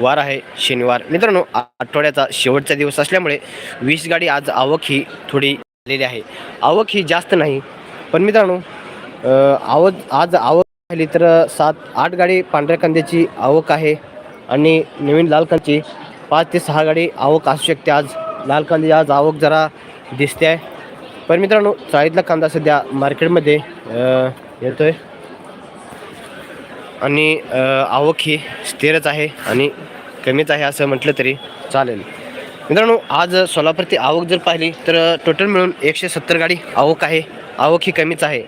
वार आहे शनिवार. मित्रांनो आठवड्याचा शेवटचा दिवस असल्यामुळे वीस गाडी आज आवक ही थोडी झालेली आहे. आवक ही जास्त नाही पण मित्रांनो आवक आज आवक झाली तर सात आठ गाडी पांढऱ्या कांद्याची आवक आहे आणि नवीन लाल कांद्याची पाच ते सहा गाडी आवक असू शकते आज. लाल कांदे आज आवक जरा दिसते आहे. पण मित्रांनो चाळीतला कांदा सध्या मार्केटमध्ये येतो आहे आणि आवक ही स्थिरच आहे आणि कमीच आहे असं म्हटलं तरी चालेल. मित्रांनो आज सोलापूरची आवक जर पाहिली तर टोटल मिळून एकशे सत्तर गाडी आवक आहे. आवक ही कमीच आहे.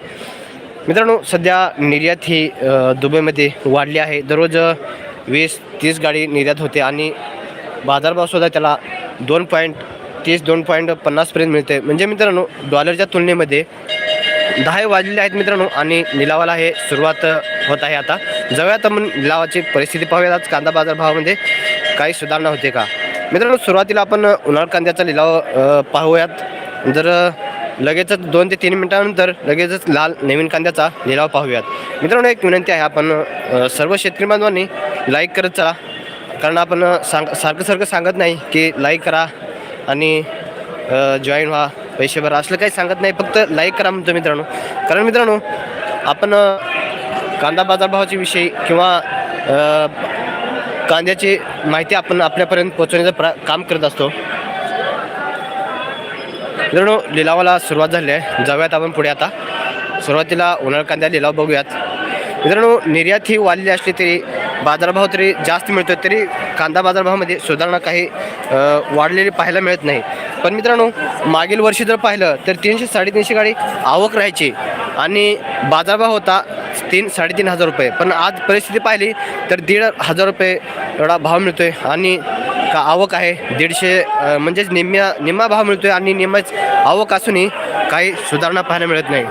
मित्रांनो सध्या निर्यात ही दुबईमध्ये वाढली आहे. दररोज वीस तीस गाडी निर्यात होते आणि बाजारभावसुद्धा त्याला दोन पॉईंट तीस दोन पॉईंट पन्नासपर्यंत मिळते. म्हणजे मित्रांनो डॉलरच्या तुलनेमध्ये दहा वाजलेले आहेत मित्रांनो आणि निलावाला हे सुरुवात होत आहे आता. जाऊयात आपण निलावाची परिस्थिती पाहूयात. कांदा बाजार भावामध्ये काही सुधारणा होते का? मित्रांनो सुरुवातीला आपण उन्हाळ कांद्याचा लिलाव पाहूयात. जर लगेचच दोन ते तीन मिनिटानंतर लगेचच लाल नवीन कांद्याचा लिलाव पाहूयात. मित्रांनो एक विनंती आहे आपण सर्व शेतकरी बांधवांनी लाईक करत चला. कारण आपण सांग सारखं सारखं सांगत नाही की लाईक करा आणि जॉईन व्हा पैसे भरा. असलं काही सांगत नाही फक्त लाईक करा म्हणतो मित्रांनो. कारण मित्रांनो आपण कांदा बाजारभावाची विषयी किंवा कांद्याची माहिती आपण आपल्यापर्यंत पोहोचवण्याचं प्रा काम करत असतो. मित्रांनो लिलावाला सुरुवात झाली आहे. जाऊयात आपण पुढे आता. सुरुवातीला उन्हाळ कांद्या लिलाव बघूयात. मित्रांनो निर्यात ही वाढलेली असली तरी बाजारभाव तरी जास्त मिळतो तरी कांदा बाजारभावामध्ये सुधारणा काही वाढलेली पाहायला मिळत नाही. पण मित्रांनो मागील वर्षी जर पाहिलं तर तीनशे साडेतीनशे गाडी आवक राहायची. आणि बाजारभाव होता तीन साडेतीन हजार रुपये. पण आज परिस्थिती पाहिली तर दीड हजार रुपये एवढा भाव मिळतो आहे आणि का आवक आहे. दीडशे म्हणजेच निम्म्या निम्मा भाव मिळतो आहे आणि निम्माच आवक असूनही काही सुधारणा पाहायला मिळत नाही.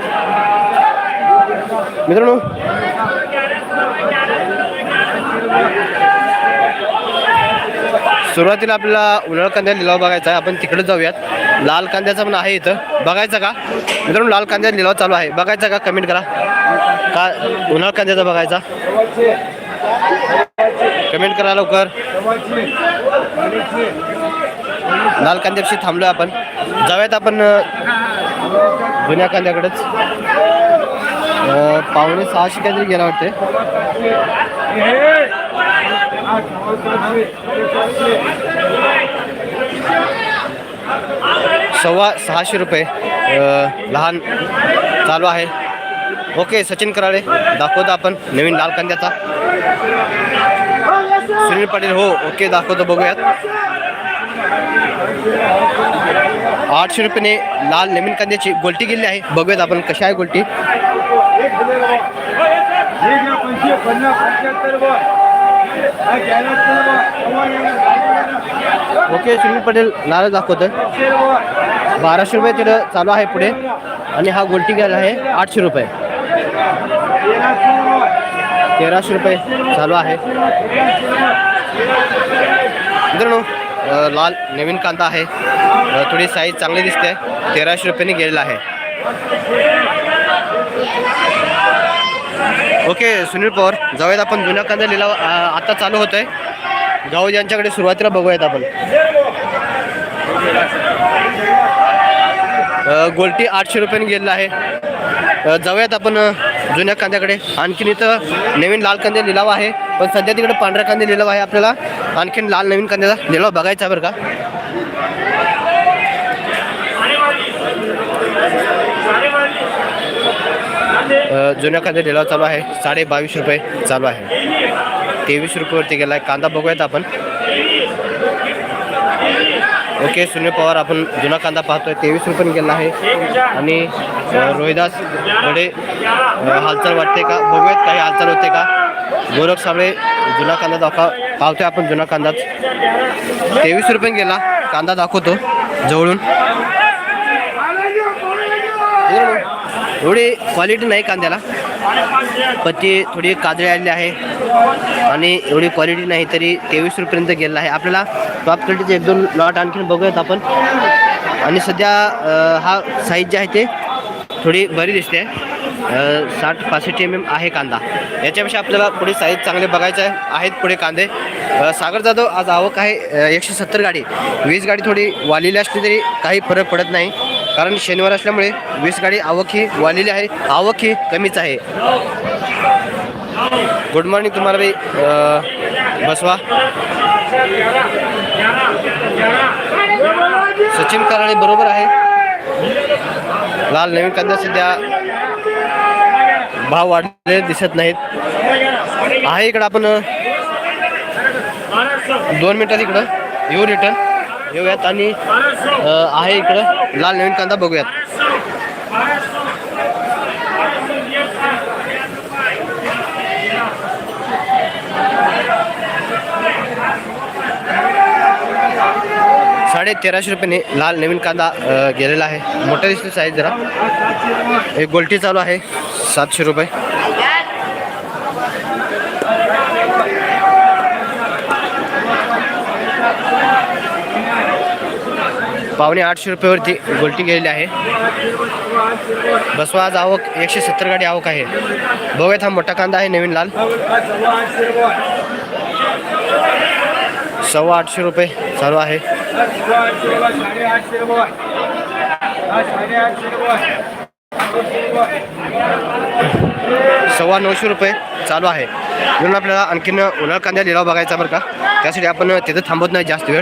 मित्रांनो सुरुवातीला आपल्याला उन्हाळ कांद्या लिलाव बघायचा आहे. आपण तिकडे जाऊयात. लाल कांद्याचा पण आहे इथं. बघायचा का? मित्रांनो लाल कांद्याचा लिलाव चालू आहे. बघायचा का? कमेंट करा. का उन्हाळ कांद्याचा बघायचा? कमेंट करा लवकर. लाल कांद्याशी थांबलो आपण. जाऊयात आपण जुन्या कांद्याकडेच. पाहुणे पावणे सहाशे काहीतरी गेला वाटते सव्वा सहाशे रुपये लहान चालू आहे ओके सचिन कराळे दाखवतो आपण नवीन लाल कांद्याचा सुनील पाटील हो ओके दाखवतो बघूयात आठशे रुपयाने लाल नवीन कांद्याची गोलटी गेली आहे बघूयात आपण कशी आहे गोलटी ओके सुनील पटेल लाल दाखवतं बाराशे रुपये तिथं चालू आहे पुढे. आणि हा गोलटी गेला आहे आठशे रुपये. तेराशे रुपये चालू आहे. मित्रांनो लाल नवीन कांदा आहे. थोडी साईज चांगली दिसते. तेराशे रुपयाने गेलेला आहे. ओके सुनील पवार. जाऊयात आपण जुन्या कांदा लिलाव आता चालू होतोय. जाऊ यांच्याकडे सुरुवातीला बघूयात आपण. गोलटी आठशे रुपयाने गेलेला आहे. जाऊयात आपण जुन्या कांद्याकडे. आणखीन इथं नवीन लाल कांदे लिलाव आहे. पण सध्या तिकडे पांढऱ्या कांदे लिलाव आहे आपल्याला. आणखीन लाल नवीन कांद्याचा लिलाव बघायचा आहे बरं का. जुन्या कांदा लिलाव चालू आहे. साडे बावीस रुपये चालू आहे. तेवीस रुपयेवरती गेला आहे कांदा बघूयात आपण. ओके सुनील पवार आपण जुना कांदा पाहतोय. तेवीस रुपये गेला आहे. आणि रोहिदास थोडे हालचाल वाटते का? बघूयात काही हालचाल होते का? गोरख साबळे जुना कांदा दाखवा. पाहतोय आपण जुना कांदाच तेवीस रुपये गेला. कांदा दाखवतो जवळून. एवढी क्वालिटी नाही कांद्याला. पत्ती थोडी काजळी आलेली आहे. आणि एवढी क्वालिटी नाही तरी तेवीस रुपयेपर्यंत गेलेला आहे. आपल्याला टॉप क्वालिटीचे एक दोन लॉट आणखीन बघूयात आपण. आणि सध्या हा साईज जे आहे ते थोडी बरी दिसते. साठ पासष्ट एम एम आहे कांदा. याच्यापेक्षा आपल्याला पुढे साईज चांगले बघायचे आहे आहेत पुढे कांदे. सागर जाधव आज आवक आहे एकशे सत्तर गाडी. वीस गाडी थोडी वालेली असली तरी काही फरक पडत नाही. कारण शनिवार असल्यामुळे वीस गाडी आवक ही वाढलेली आहे. आवक ही कमीच आहे. गुड मॉर्निंग तुम्हाला बाई. बसवा. सचिन कराळे बरोबर आहे. लाल नवीन कांदा सध्या भाव वाढलेले दिसत नाहीत. आहे इकडं आपण दोन मिनिटात इकडं. येऊ रिटर्न येऊयात आणि आहे इकडं लाल नवीन कांदा बघूयात. साडे तेराशे रुपयाने लाल नवीन कांदा गेलेला आहे. मोठा दिसतो साईज जरा. एक गोलटी चालू आहे सातशे रुपये. पावणे आठशे रुपयावरती गोल्टी गेलेली आहे. बसवा आज आवक एकशे सत्तर गाडी आवक आहे. बघूयात हा मोठा कांदा आहे नवीन लाल. सव्वा आठशे रुपये चालू आहे. सव्वा नऊशे रुपये चालू आहे. म्हणून आपल्याला आणखीन उन्हाळ कांद्या लिलाव बघायचा बरं का. त्यासाठी आपण तिथं थांबत नाही जास्त वेळ.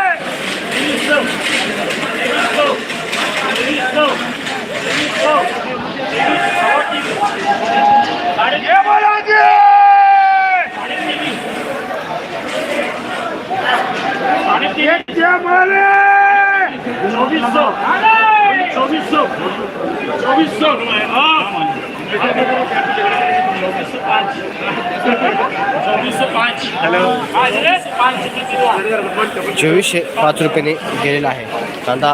चोवीसशे पाच रुपयाने गेलेला आहे. कांदा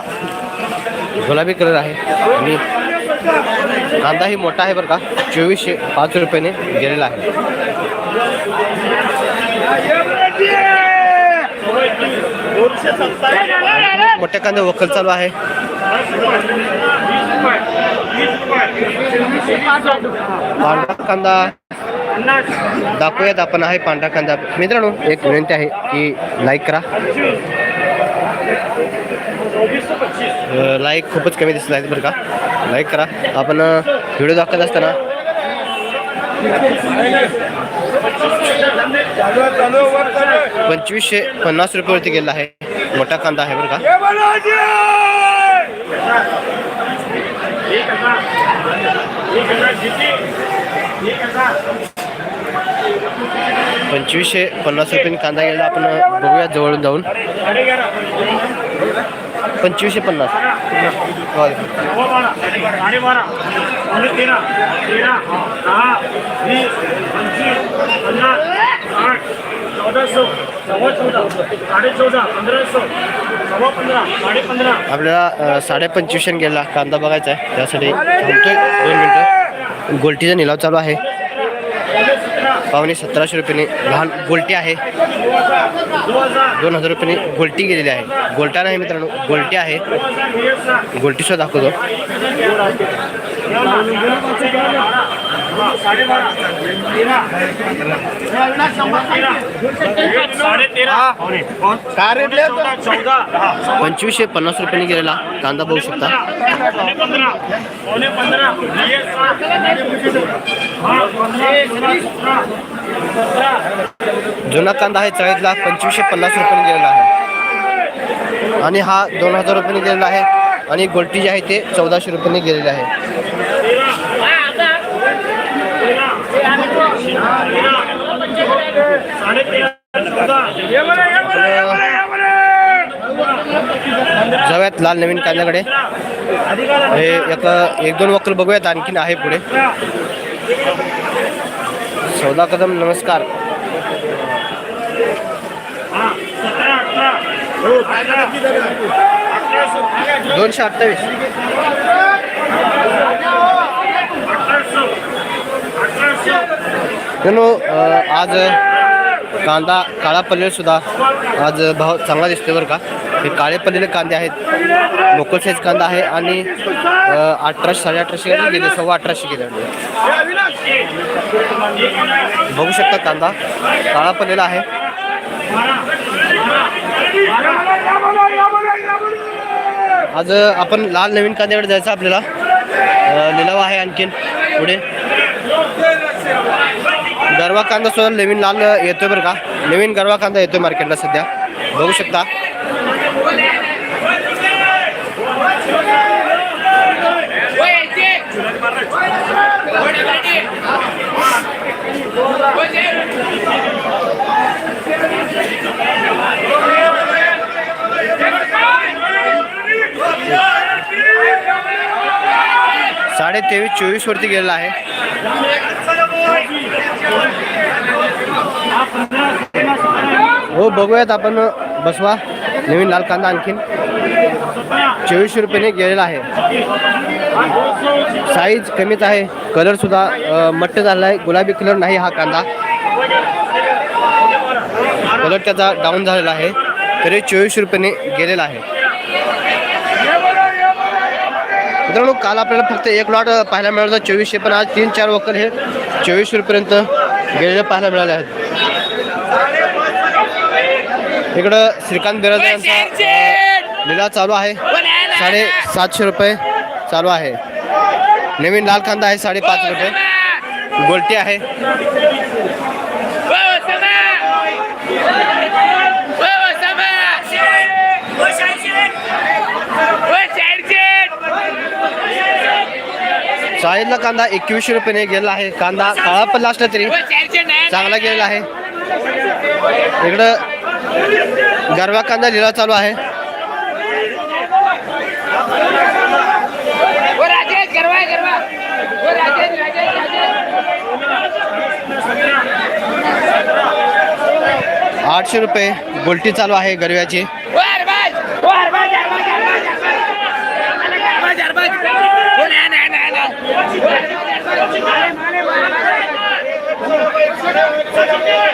गुलाबी कलर आहे. आणि कांदा ही मोठा आहे बरं का. चोवीसशे पाच रुपयाने गेलेला आहे. मोठ्या कांदा वखल चालू आहे. पांढरा कांदा दाखवूयात आपण आहे पांढरा कांदा मित्रांनो एक विनंती आहे की लाईक करा. लाईक खूपच कमी दिसत आहेत बरं का. लाईक करा. आपण व्हिडिओ दाखवत असताना पंचवीसशे पन्नास रुपयावरती गेला आहे. मोठा कांदा आहे बरं का. पंचवीसशे पन्नास रुपयाने कांदा गेला आपण बघूया जवळून जाऊन. पंचवीसशे पन्नास. पंचवीस आपल्याला साडे पंचवीसशे गेला कांदा बघायचा आहे. त्यासाठी दोन मिनटं. गोल्टीचा निलाव चालू आहे. पावणे सतराशे रुपयाने लहान गोल्टी आहे. दोन हजार रुपयाने गोल्टी गेलेली आहे. गोल्टा नाही मित्रांनो गोल्टी आहे. गोलटीसुद्धा दाखवतो. पंचवीसशे पन्नास रुपयाने गेलेला कांदा पाहू शकता. जुना कांदा आहे चाळीसला पंचवीसशे पन्नास रुपयाने गेलेला आहे. आणि हा दोन हजार रुपयाने गेलेला आहे. आणि गोल्टी जी आहे ते चौदाशे रुपयाने गेलेली आहे. जाऊयात लाल नवीन कांद्याकडे. हे एक एक दोन वक्र बघूयात आणखीन आहे पुढे. सौदा कदम नमस्कार. दोनशे अठ्ठावीस. मित्रांनो आज कांदा काळा पल्लेल सुद्धा आज भाव चांगला दिसतोय बरं का. हे काळे पल्लेले कांदे आहेत. लोकल साईज कांदा आहे आणि अठराशे साडे अठराशे गेले सव्वा अठराशे गेले. बघू शकता कांदा काळा पल्लेला आहे. आज आपण लाल नवीन कांद्याकडे जायचं आपल्याला. लिलाव आहे आणखीन पुढे. गरवा कांदा सुद्धा नवीन लाल येतोय बरं का? नवीन गरवा कांदा येतोय मार्केटला सध्या. बघू शकता. साडे तेवीस चोवीस वरती गेलेला आहे. हो बघूयात आपण बसवा. नवीन लाल कांदा आणखीन. चोवीसशे रुपयाने गेलेला आहे. साईज कमीच आहे. कलर सुद्धा मट्ट झाला आहे गुलाबी कलर नाही हा कांदा. कलर त्याचा डाऊन झालेला आहे. तरी चोवीसशे रुपयाने गेलेला आहे. मित्रांनो काल आपल्याला फक्त एक लॉट पाहायला मिळाला होता. चोवीसशे पण आज तीन चार वकर हे चोवीसशे रुपयेपर्यंत गेलेले पाहायला मिळाले आहेत. इकडं श्रीकांत बिराजदार यांचा अ, लिलाव चालू आहे. साडे सातशे रुपये चालू आहे. नवीन लाल कांदा आहे साडेपाच रुपये. गोलटी आहे. साईडला कांदा एकवीसशे रुपयाने गेलेला आहे. कांदा काळा पडला असला तरी. चांगला गेलेला आहे. इकडं गरवा कांदा लिलाव चालू आहे. आठशे रुपये गोलटी चालू आहे गरव्याची.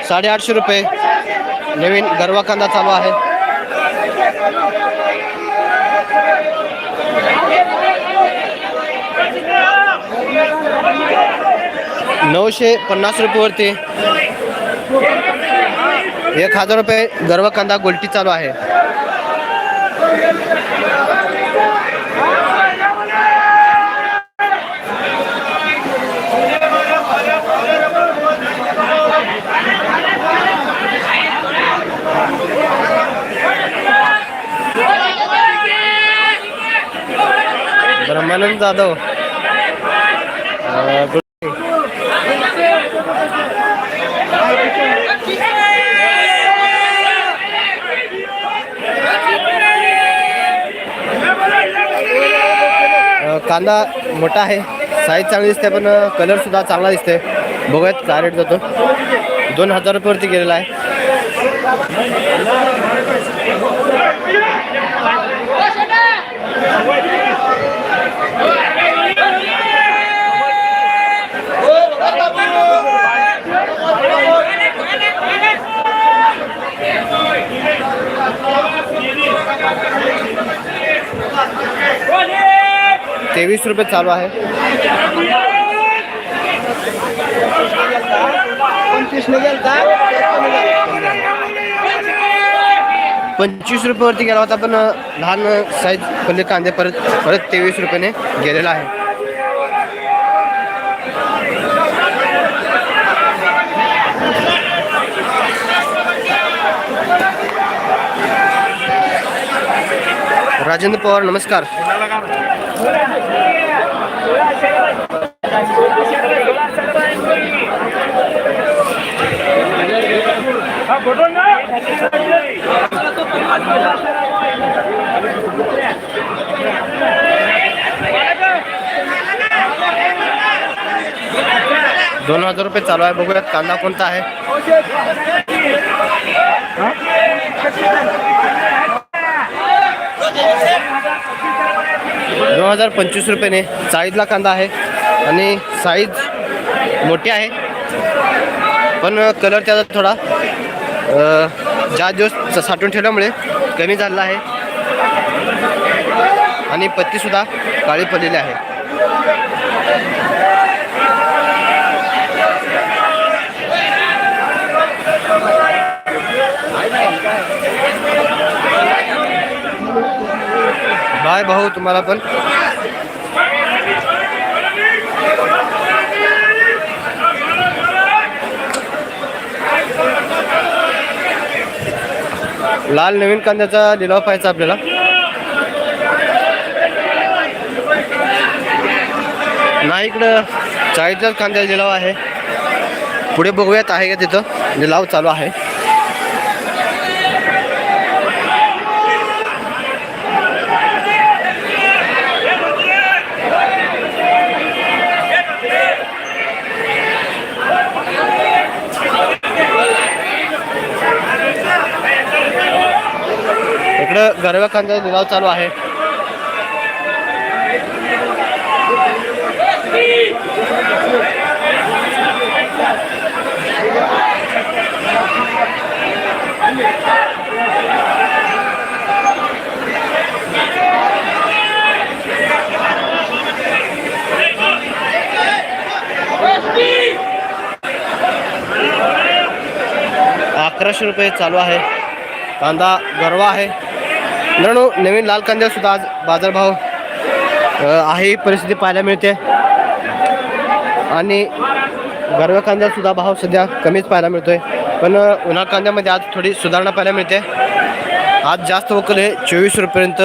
साडेआठशे रुपये. नवीन गरवा कांदा चालू आहे. नऊशे पन्नास रुपयेवरती. एक हजार रुपये गरवा कांदा गोलटी चालू आहे. ब्रह्मानंद जाधव. कांदा मोठा आहे साईज चांगली दिसते पण कलर सुद्धा चांगला दिसते. बघूयात काय रेट जातो. दोन हजार रुपयावरती गेलेला आहे. तेवीस रुपये चालू आहे. पंचवीस रुपयावरती गेला होता पण लहान साईज पहिले कांदे परत परत तेवीस रुपयाने गेलेला आहे. राजेंद्र पवार नमस्कार। दोन हज़ार रुपये चालू आहे बघूयात कांदा कोणता आहे. दोन हजार पंचवीस रुपयाने चाळीसला कांदा आहे आणि साईज मोठी आहे. पण कलर त्याचा थोडा ज्या दिवस साठवून ठेवल्यामुळे कमी झालेला आहे. आणि पत्तीसुद्धा काळी पडलेली आहे. बाय भाऊ तुम्हाला पण. लाल नवीन कांद्याचा लिलाव पाहायचा आपल्याला. नाही इकडं चाळीसलाच कांद्याचा लिलाव आहे. पुढे बघूयात आहे का तिथं. लिलाव चालू आहे. इकडं गरव्या लिलाव चालू आहे. अकराशे रुपये चालू आहे. कांदा गरवा आहे. मित्रांनो नवीन लाल कांद्यासुद्धा आज बाजारभाव आहे. ही परिस्थिती पाहायला मिळते. आणि गरव्या कांद्यासुद्धा भाव सध्या कमीच पाहायला मिळतोय. पण उन्हाळ कांद्यामध्ये आज थोडी सुधारणा पाहायला मिळते. आज जास्त वकल हे चोवीस रुपयेपर्यंत